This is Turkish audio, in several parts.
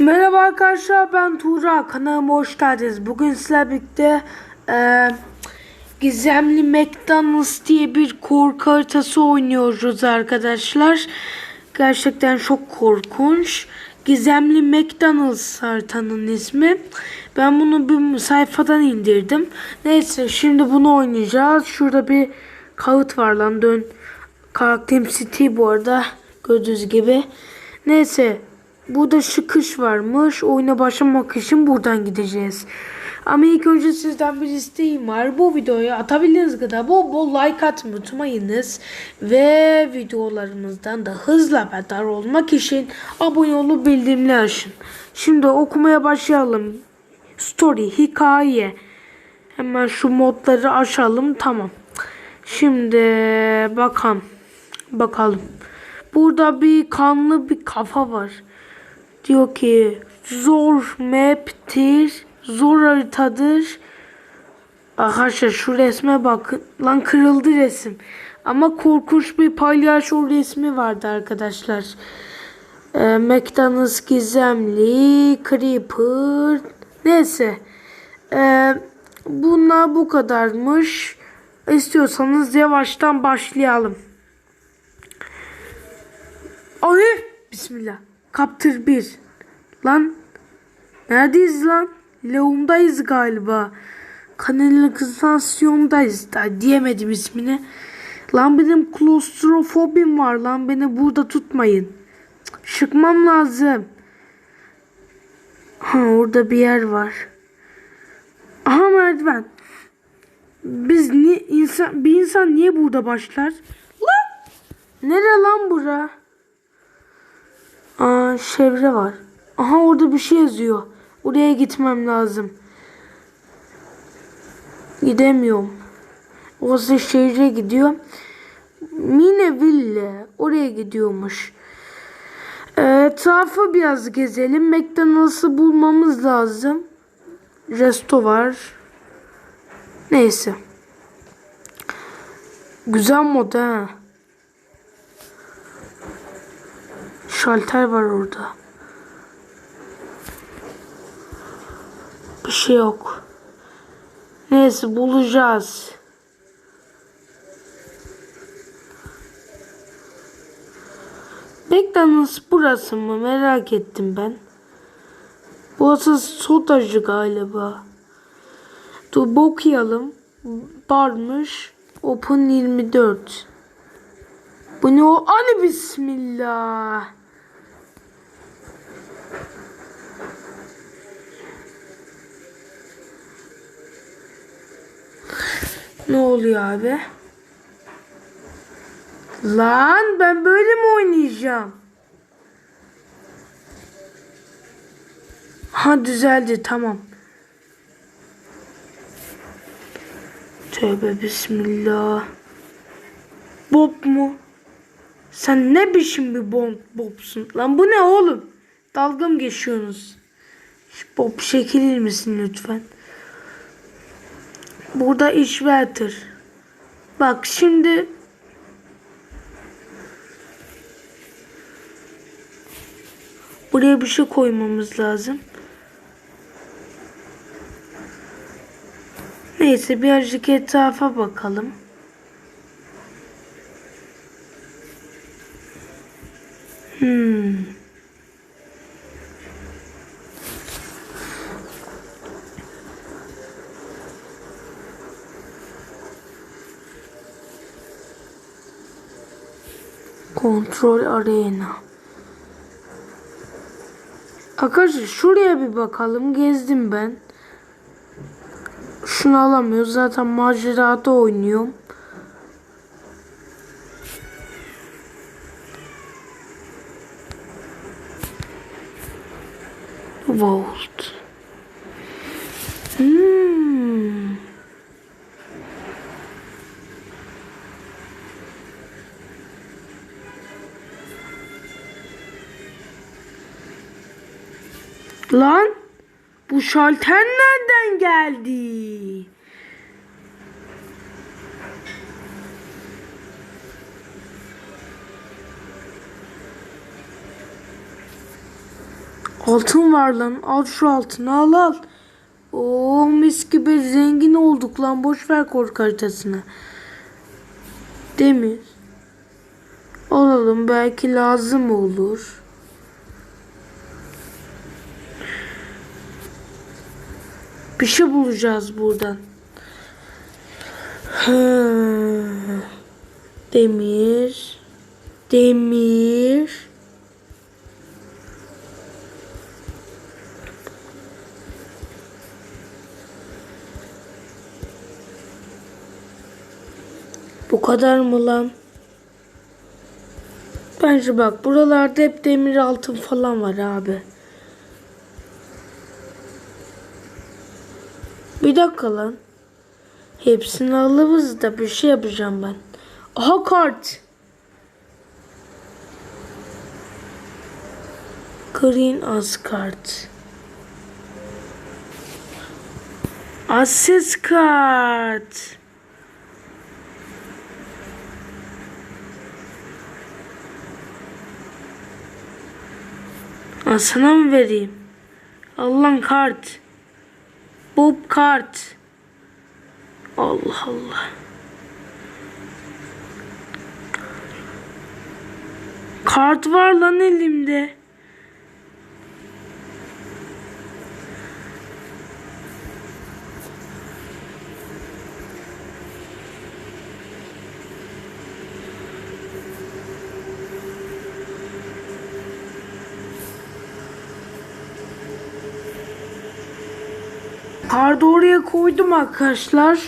Merhaba arkadaşlar ben Tuğra kanalıma hoş geldiniz. Bugün sizlerle birlikte e, Gizemli McDonald's diye bir korku haritası oynuyoruz arkadaşlar. Gerçekten çok korkunç. Gizemli McDonald's haritanın ismi. Ben bunu bir sayfadan indirdim. Neyse şimdi bunu oynayacağız. Şurada bir kağıt var lan dön. Karakterim City bu arada. Gördüğünüz gibi. Neyse Burada çıkış varmış. Oyuna başlamak için buradan gideceğiz. Ama ilk önce sizden bir isteğim var. Bu videoya atabildiğiniz kadar bol bol like atmayı unutmayınız. Ve videolarımızdan da hızla haberdar olmak için abone olup bildirimleri açın. Şimdi okumaya başlayalım. Story, hikaye. Hemen şu modları açalım. Tamam. Şimdi bakalım. Bakalım. Burada bir kanlı bir kafa var. Diyor ki zor map'tir, zor haritadır. Arkadaşlar şu resme bakın. Lan kırıldı resim. Ama korkunç bir palyaço resmi vardı arkadaşlar. Ee, McDonald's gizemli, Creeper. Neyse. Ee, bunlar bu kadarmış. İstiyorsanız yavaştan başlayalım. Ay bismillah. Kaptır bir. Lan neredeyiz lan? Leum'dayız galiba. Kanalizasyondayız. Da diyemedim ismini. Lan benim klostrofobim var lan. Beni burada tutmayın. Çıkmam lazım. Ha orada bir yer var. Aha merdiven. Biz ni insan bir insan niye burada başlar? Lan! Nere lan bura? Aa çevre var. Aha orada bir şey yazıyor. Oraya gitmem lazım. Gidemiyorum. Orası şehre gidiyor. Mineville. Oraya gidiyormuş. Ee, etrafı biraz gezelim. McDonald's'ı bulmamız lazım. Resto var. Neyse. Güzel mod ha. Şalter var orada. Bir şey yok. Neyse bulacağız. McDonald's burası mı? Merak ettim ben. Burası sodacı galiba. Dur bakayalım. Varmış. Open 24. Bu ne o? Ani bismillah. Ne oluyor abi? Lan ben böyle mi oynayacağım? Ha düzeldi tamam. Tövbe bismillah. Bob mu? Sen ne biçim bir bon bobsun? Lan bu ne oğlum? Dalga mı geçiyorsunuz? Bob çekilir misin lütfen? Burada inverter. Bak şimdi buraya bir şey koymamız lazım. Neyse birazcık etrafa bakalım. Hmm. Kontrol arena. Arkadaşlar şuraya bir bakalım. Gezdim ben. Şunu alamıyoruz. Zaten macerada oynuyorum. Vault. Hmm. Lan bu şalter nereden geldi? Altın var lan. Al şu altını al al. Oo mis gibi zengin olduk lan. Boş ver korku haritasını. Demir. Alalım belki lazım olur. Bir şey bulacağız buradan. Demir. Demir. Bu kadar mı lan? Bence bak buralarda hep demir altın falan var abi. Bir dakika lan. Hepsini alırız da bir şey yapacağım ben. Aha kart. Green. Access kart. Aa, sana mı vereyim? Allah'ın kart. Bob kart. Allah Allah. Kart var lan elimde. Kartı oraya koydum arkadaşlar.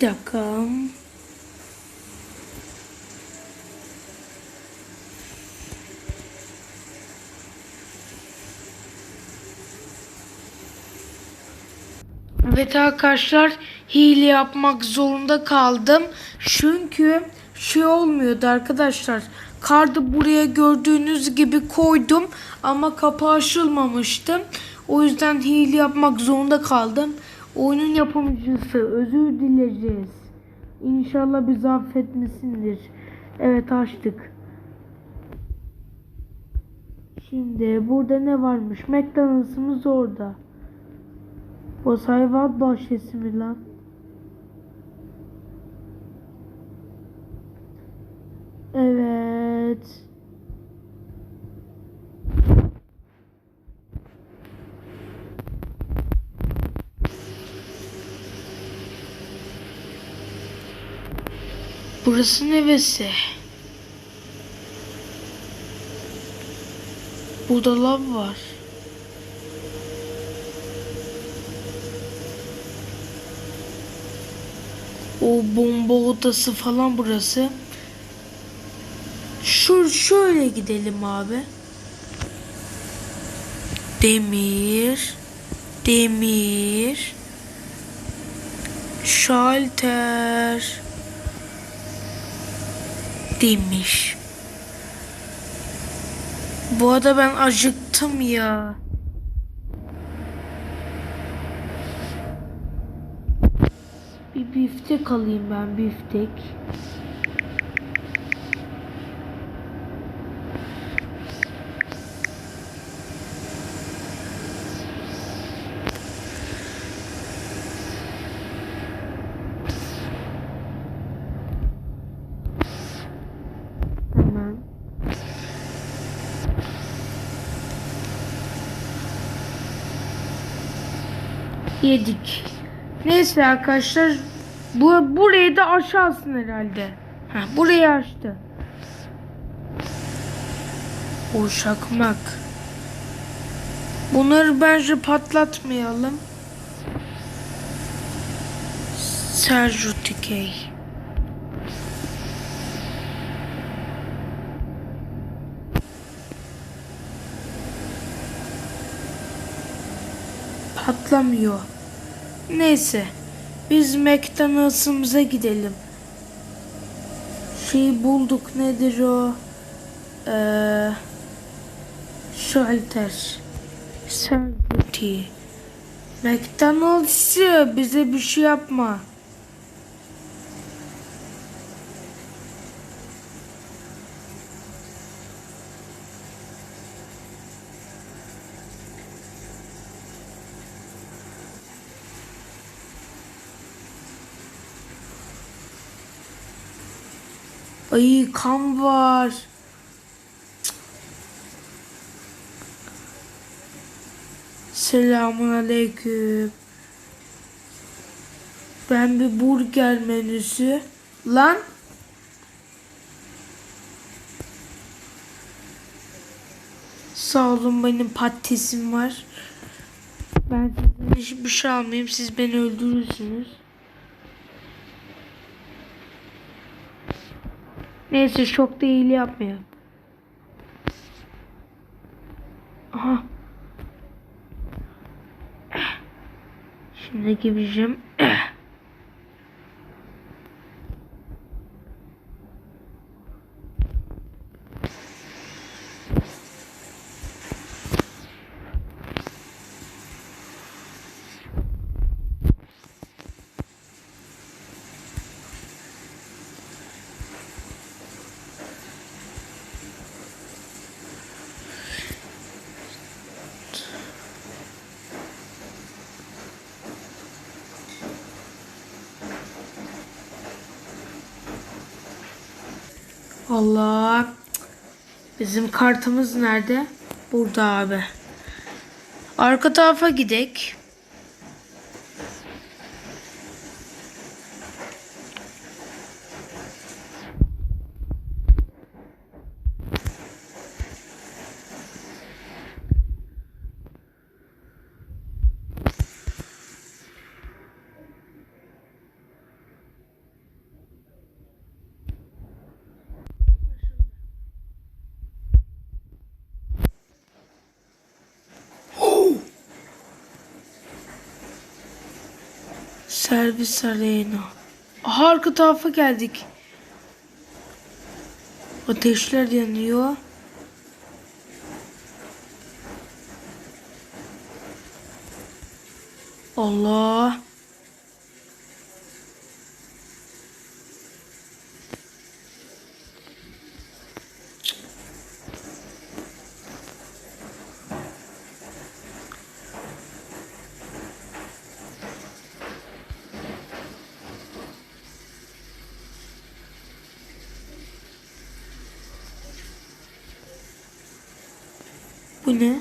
Bir dakika. Evet arkadaşlar hile yapmak zorunda kaldım. Çünkü şey olmuyordu arkadaşlar. Kardı buraya gördüğünüz gibi koydum ama kapı açılmamıştı. O yüzden hile yapmak zorunda kaldım. Oyunun yapımcısı özür dileyeceğiz. İnşallah bizi affetmesindir. Evet açtık. Şimdi burada ne varmış? McDonald's'ımız orada. O hayvan bahçesi mi lan? Evet. Burası nevesi. Burada lav var. O bomba odası falan burası. Şu şöyle gidelim abi. Demir. Demir. Şalter. Demiş. Bu arada ben acıktım ya. Bir biftek alayım ben biftek. Hemen. Yedik. Neyse arkadaşlar. Bu burayı da aşağısın herhalde. Ha, burayı açtı. O şakmak. Bunları bence patlatmayalım. Sergio Dikey. Patlamıyor. Neyse. Biz McDonald's'ımıza gidelim. Şey bulduk nedir o? Ee, shelter. Celebrity. McDonald's'ı bize bir şey yapma. Ay kan var. Selamun aleyküm. Ben bir burger menüsü. Lan. Sağ olun benim patatesim var. Ben sizden hiçbir şey almayayım. Siz beni öldürürsünüz. Neyse çok iyiliği yapmayalım. Aha. Şimdi gideceğim. Allah. Bizim kartımız nerede? Burada abi. Arka tarafa gidek. Servis arena. Aha, arka tarafa geldik. Ateşler yanıyor. Allah. Bu ne?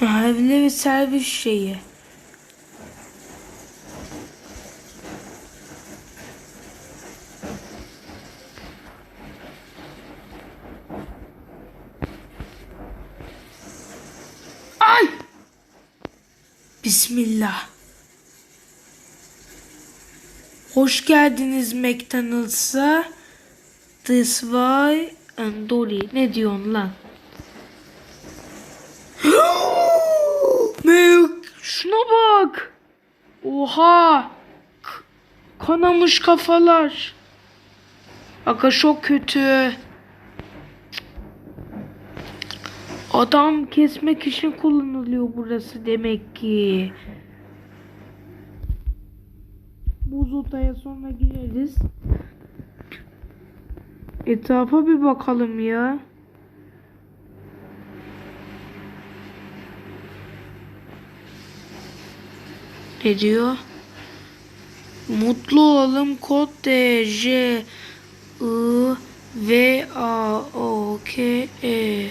Ha, evli ve servis şeyi. Ay! Bismillah. Hoş geldiniz McDonald's'a. This way and Dolly. Ne diyorsun lan? Milk. Şuna bak. Oha. K- kanamış kafalar. Aga çok kötü. Adam kesmek için kullanılıyor burası demek ki. Buz odaya sonra gireriz. Etrafa bir bakalım ya. Ne diyor? Mutlu olalım kod D J I V A O K E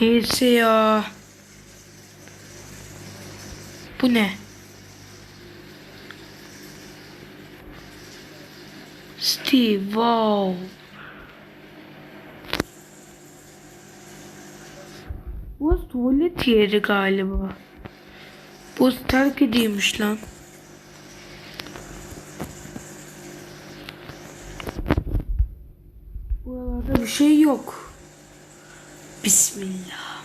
Neyse ya. Bu ne? Steve, wow. Bu tuvalet yeri galiba. Bu terk edilmiş lan. Buralarda bir şey yok. Bismillah.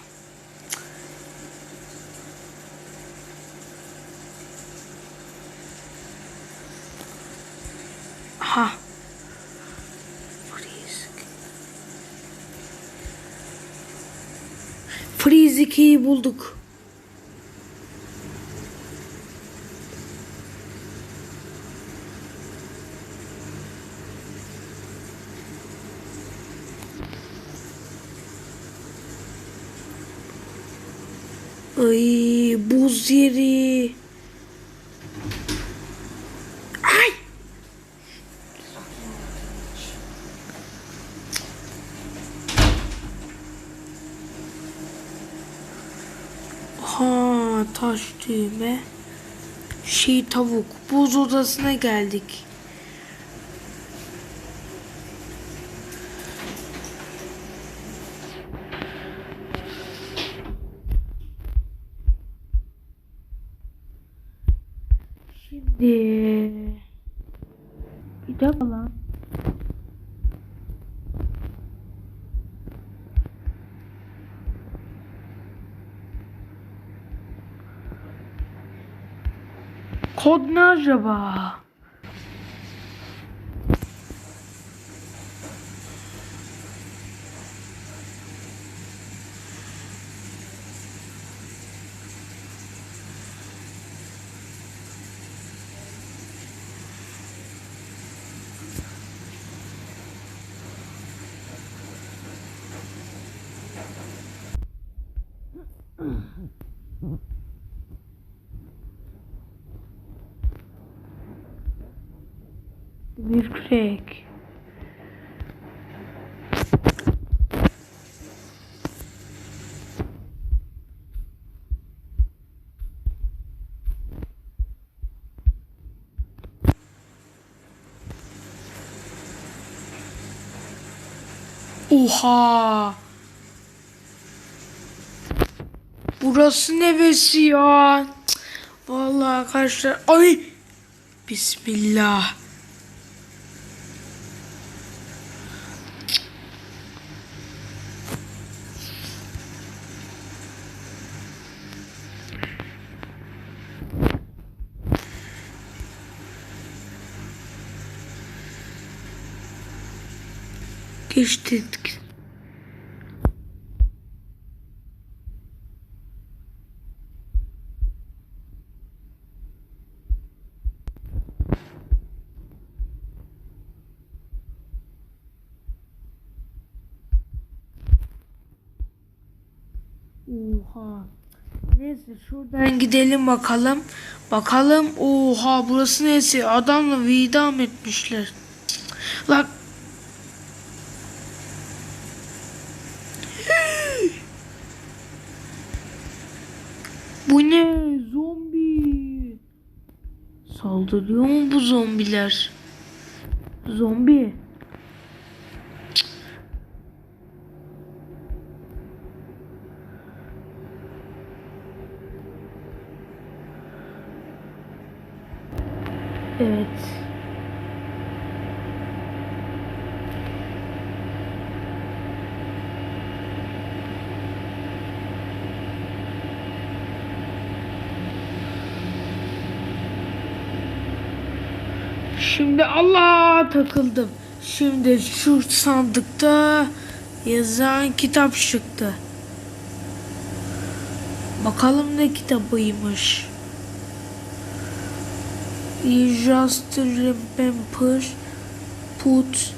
Aha. Freeze. Freeze 2'yi bulduk. Ay buz yeri. Ay. Ha taş düğme. Şey tavuk. Buz odasına geldik. Şimdi bir dakika lan. Kod ne acaba? Kürek. Oha! Burası nevesi ya? Vallahi arkadaşlar. Ay! Bismillah. Geçtik. Oha. Neyse şuradan gidelim bakalım. Bakalım. Oha burası neyse adamla vidam etmişler. Cık. Lan Bu ne? Zombi. Saldırıyor mu bu zombiler? Zombi. Cık. Evet. Şimdi Allah takıldım. Şimdi şu sandıkta yazan kitap çıktı. Bakalım ne kitabıymış. You just remember put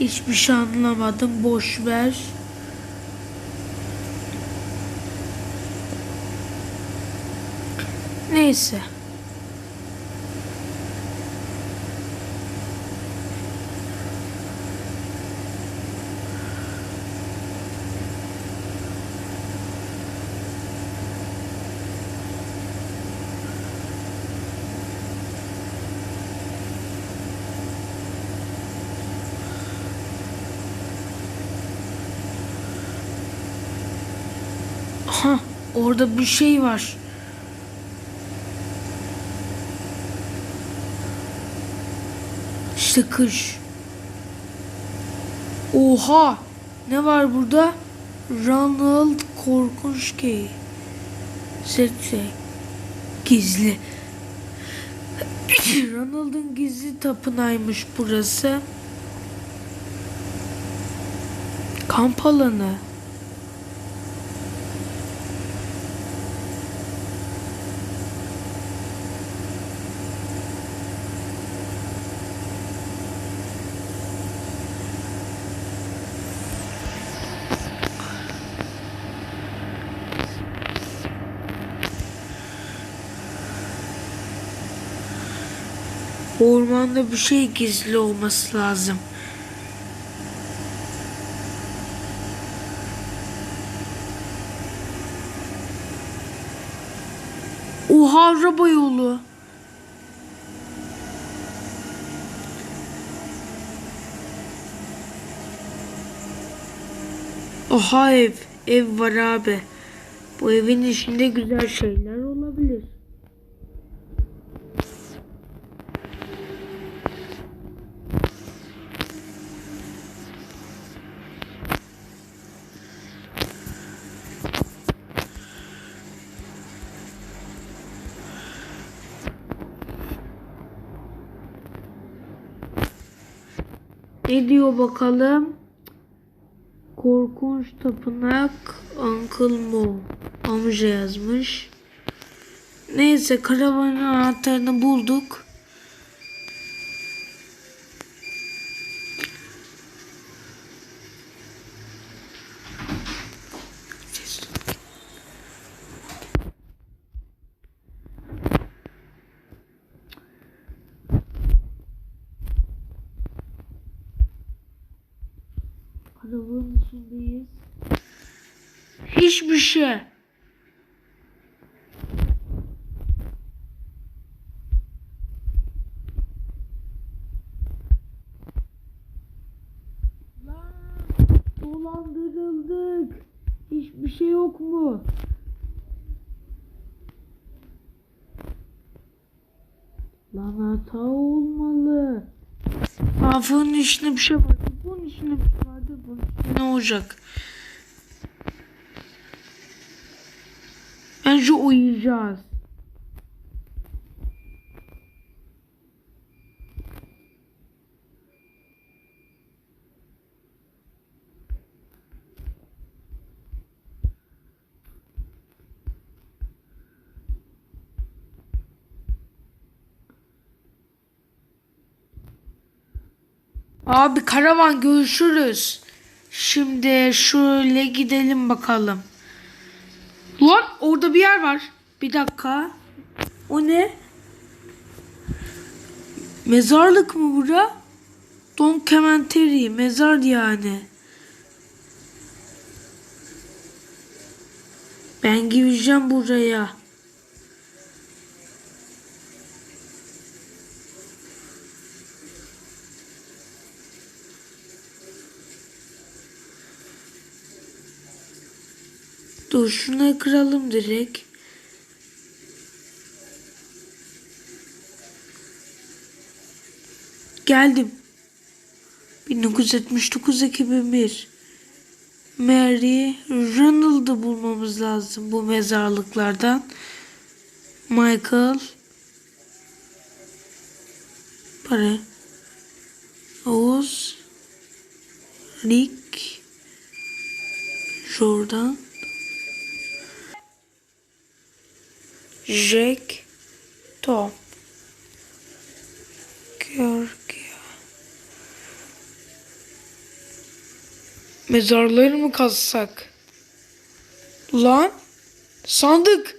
hiçbir şey anlamadım boş ver. Neyse. Ha, orada bir şey var. İşte kış. Oha! Ne var burada? Ronald korkunç ki. Seçe. Gizli. Ronald'ın gizli tapınaymış burası. Kamp alanı. Ormanda bir şey gizli olması lazım. Oha araba yolu. Oha ev. Ev var abi. Bu evin içinde güzel şeyler Ne diyor bakalım? Korkunç tapınak Uncle Mo. Amca yazmış. Neyse karavanın anahtarını bulduk. Şey. Lan, Dolandırıldık. Hiçbir şey yok mu? Lan hata olmalı. Hafızın içinde bir şey vardı. Bunun içinde bir şey vardı. Bunun içinde ne olacak? Bence uyuyacağız. Abi karavan görüşürüz. Şimdi şöyle gidelim bakalım. Lan orada bir yer var. Bir dakika. O ne? Mezarlık mı bura? Don Kementeri. Mezar yani. Ben gireceğim buraya. Dur şunu kıralım direkt. Geldim. 1979 2001. Mary Ronald'ı bulmamız lazım bu mezarlıklardan. Michael Para Oğuz Rick Jordan Jack Tom Georgia Mezarları mı kazsak? Lan sandık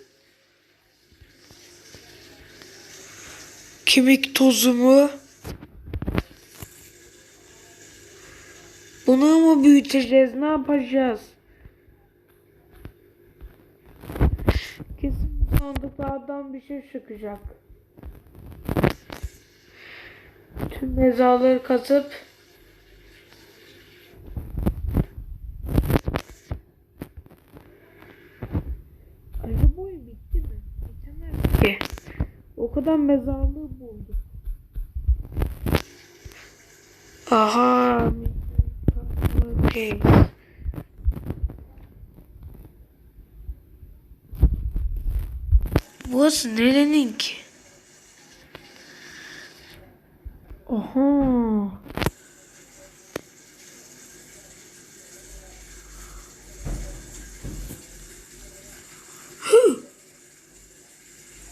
Kemik tozu mu? Bunu mu büyüteceğiz? Ne yapacağız? Kesin bu sandıklardan bir şey çıkacak. Tüm mezarları kazıp Acaba bu oyun bitti mi? Bitemez ki. O kadar mezarlığı bulduk. Aha. Okey. Burası nerenin ki? Oha.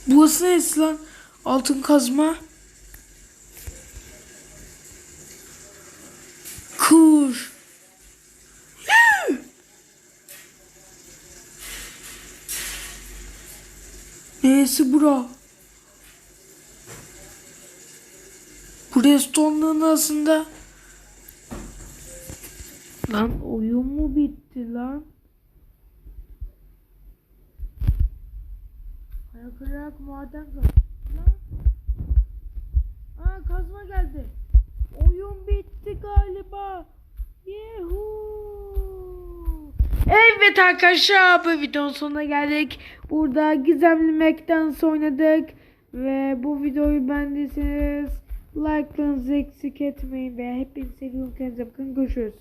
Burası neresi lan? Altın kazma. Neresi bura? Bu restoranın aslında Lan oyun mu bitti lan? Ayakırak maden kaz. Aa kazma geldi. Oyun bitti galiba. Yuhuu. Evet arkadaşlar bu videonun sonuna geldik. Burada McDonald's oynadık. Ve bu videoyu beğendiyseniz like'larınızı eksik etmeyin. Ve hepinizi seviyorum. Kendinize bakın. Görüşürüz.